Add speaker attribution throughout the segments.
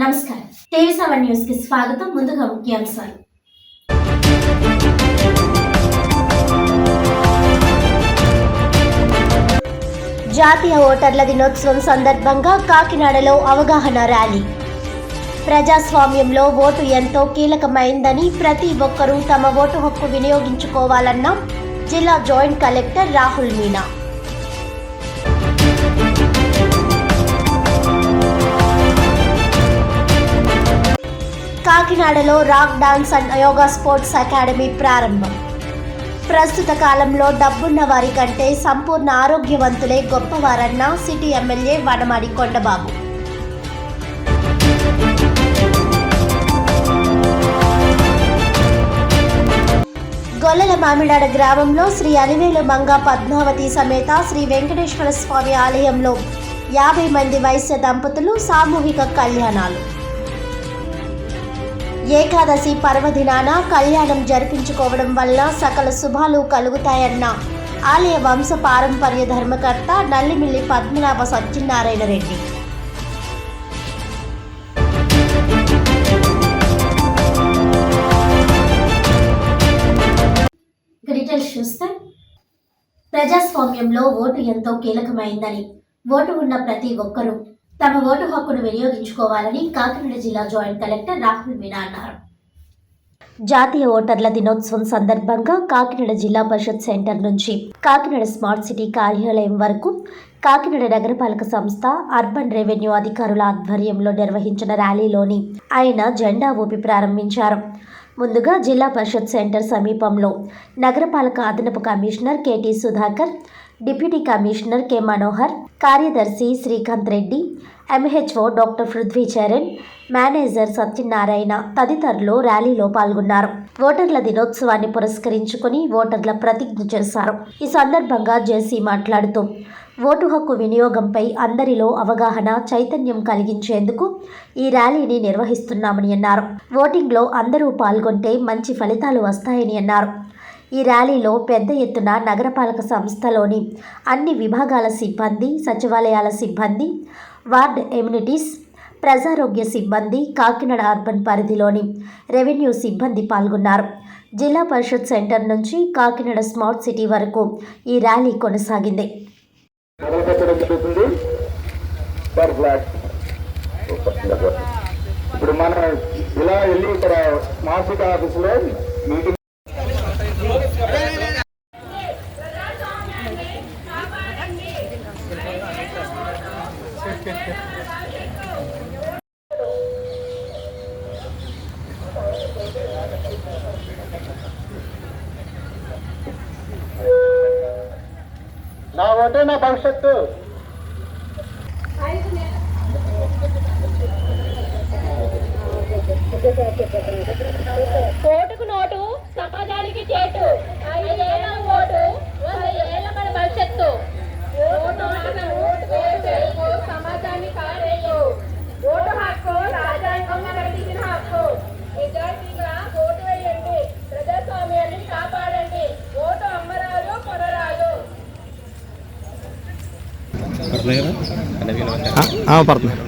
Speaker 1: నమస్కారం. TV seven న్యూస్కి స్వాగతం. ముందుగా ముఖ్యాంశాలు. జాతీయ ఓటర్ల దినోత్సవం సందర్భంగా కాకినాడలో అవగాహన ర్యాలీ. ప్రజాస్వామ్యంలో ఓటు ఎంతో కీలకమైందని ప్రతి ఒక్కరూ తమ ఓటు హక్కు వినియోగించుకోవాలన్న జిల్లా జాయింట్ కలెక్టర్ రాహుల్ మీనా. కాకినాడలో rock dance and yoga sports academy ప్రారంభం. ప్రస్తుత కాలంలో డబ్బున్న వారి కంటే సంపూర్ణ ఆరోగ్యవంతులే గొప్పవారన్న సిటీ ఎమ్మెల్యే వనమాడి కొండబాబు. గొల్లల మామిడాడ గ్రామంలో శ్రీ అలివేలు మంగ పద్మావతి సమేత శ్రీ వెంకటేశ్వర స్వామి ఆలయంలో యాభై మంది వైశ్య దంపతులు సామూహిక కళ్యాణాలు. ఏకాదశి పర్వదినాన కళ్యాణం జరిపించుకోవడం వల్ల సకల శుభాలు కలుగుతాయన్న ఆలయ వంశ పారంపర్య ధర్మకర్త నల్లిమిల్లి పద్మనాభ సత్యనారాయణ రెడ్డి. చూస్తే ప్రజాస్వామ్యంలో ఓటు ఎంతో కీలకమైందని ఓటు ఉన్న ప్రతి ఒక్కరూ తమ ఓటు హక్కును వినియోగించుకోవాలని కాకినాడ జిల్లా జాయింట్ కలెక్టర్ రాహుల్ మీనా అన్నారు. జాతీయ ఓటర్ల దినోత్సవం సందర్భంగా కాకినాడ జిల్లా పరిషత్ సెంటర్ నుంచి కాకినాడ స్మార్ట్ సిటీ కార్యాలయం వరకు కాకినాడ నగరపాలక సంస్థ అర్బన్ రెవెన్యూ అధికారుల ఆధ్వర్యంలో నిర్వహించిన ర్యాలీలోని ఆయన జెండా ఊపి ప్రారంభించారు. ముందుగా జిల్లా పరిషత్ సెంటర్ సమీపంలో నగరపాలక అదనపు commissioner KT Sudhakar deputy commissioner K Manohar కార్యదర్శి Srikanth Reddy MHO doctor Prithvi Charan manager Satyanarayana తదితరులు ర్యాలీలో పాల్గొన్నారు. ఓటర్ల దినోత్సవాన్ని పురస్కరించుకుని ఓటర్ల ప్రతిజ్ఞ చేశారు. ఈ సందర్భంగా జేసీ మాట్లాడుతూ ఓటు హక్కు వినియోగంపై అందరిలో అవగాహన చైతన్యం కలిగించేందుకు ఈ ర్యాలీని నిర్వహిస్తున్నామని అన్నారు. ఓటింగ్లో అందరూ పాల్గొంటే మంచి ఫలితాలు వస్తాయని అన్నారు. ఈ ర్యాలీలో పెద్ద ఎత్తున నగరపాలక సంస్థలోని అన్ని విభాగాల సిబ్బంది సచివాలయాల సిబ్బంది వార్డ్ ఎమ్యూనిటీస్ ప్రజారోగ్య సిబ్బంది కాకినాడ అర్బన్ పరిధిలోని రెవెన్యూ సిబ్బంది పాల్గొన్నారు. జిల్లా పరిషత్ సెంటర్ నుంచి కాకినాడ స్మార్ట్ సిటీ వరకు ఈ ర్యాలీ కొనసాగింది.
Speaker 2: ఇప్పుడు మనం ఇలా వెళ్ళి ఇక్కడ మాసిక ఆఫీసులో మీటింగ్ నా ఓటే నా భవిష్యత్తు.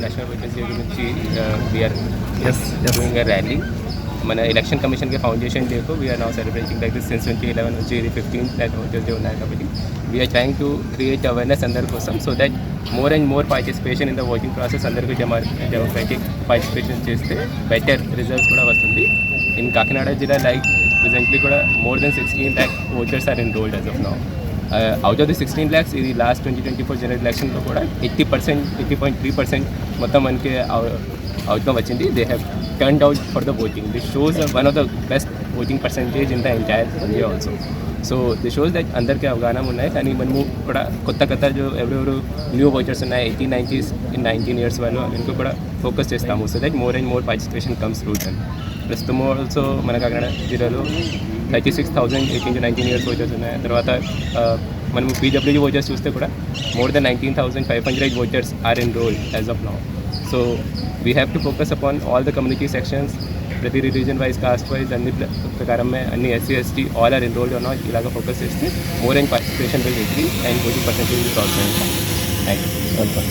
Speaker 3: నేషనల్ డే గురించి వీఆర్ డూయింగ్ ర్యాలీ మన ఎలక్షన్ కమిషన్కి foundation డేకు we are now celebrating like this since twenty eleven నుంచి ఇది ఫిఫ్టీన్ ఓటర్స్ డే ఉన్నాయి కాబట్టి we are trying to create awareness అందరి కోసం so that more and more participation in the voting process అందరికీ demo democratic participation చేస్తే better results కూడా వస్తుంది. ఇన్ కాకినాడ జిల్లా లైక్ ప్రెసెంట్లీ కూడా more than sixteen lakh voters are enrolled as of now out of the sixteen lakhs ఇది last twenty twenty four general ఎలక్షన్లో కూడా eighty percent eighty point three percent మొత్తం మనకి outcome వచ్చింది. They have turn out for the voting this shows one of the best voting percentage in the entire India also so the shows that అందరికీ అవగాహన ఉన్నాయి. కానీ మనము కూడా కొత్త కొత్త ఎవరెవరు న్యూ ఓచర్స్ ఉన్నాయి eighteen nineties in nineteen years వాళ్ళు ఇంకో కూడా ఫోకస్ చేస్తాము. So that more and more participation comes route and ప్రస్తుతం ఆల్సో మన కాకినాడ జిల్లాలో thirty six thousand eighteen to nineteen years voters ఉన్నాయి. తర్వాత ఆ, మనం పీడబ్ల్యూజీ ఓచర్స్ చూస్తే కూడా more than nineteen thousand five hundred voters are enrol as of now so we have to focus upon all the community sections ప్రతి religion wise caste wise అన్ని ప్ర- ప్రకారం అన్ని SC ST all are enrolled అన్న ఇలాగ focus చేస్తే more and participation will increase and voting percentage also thank you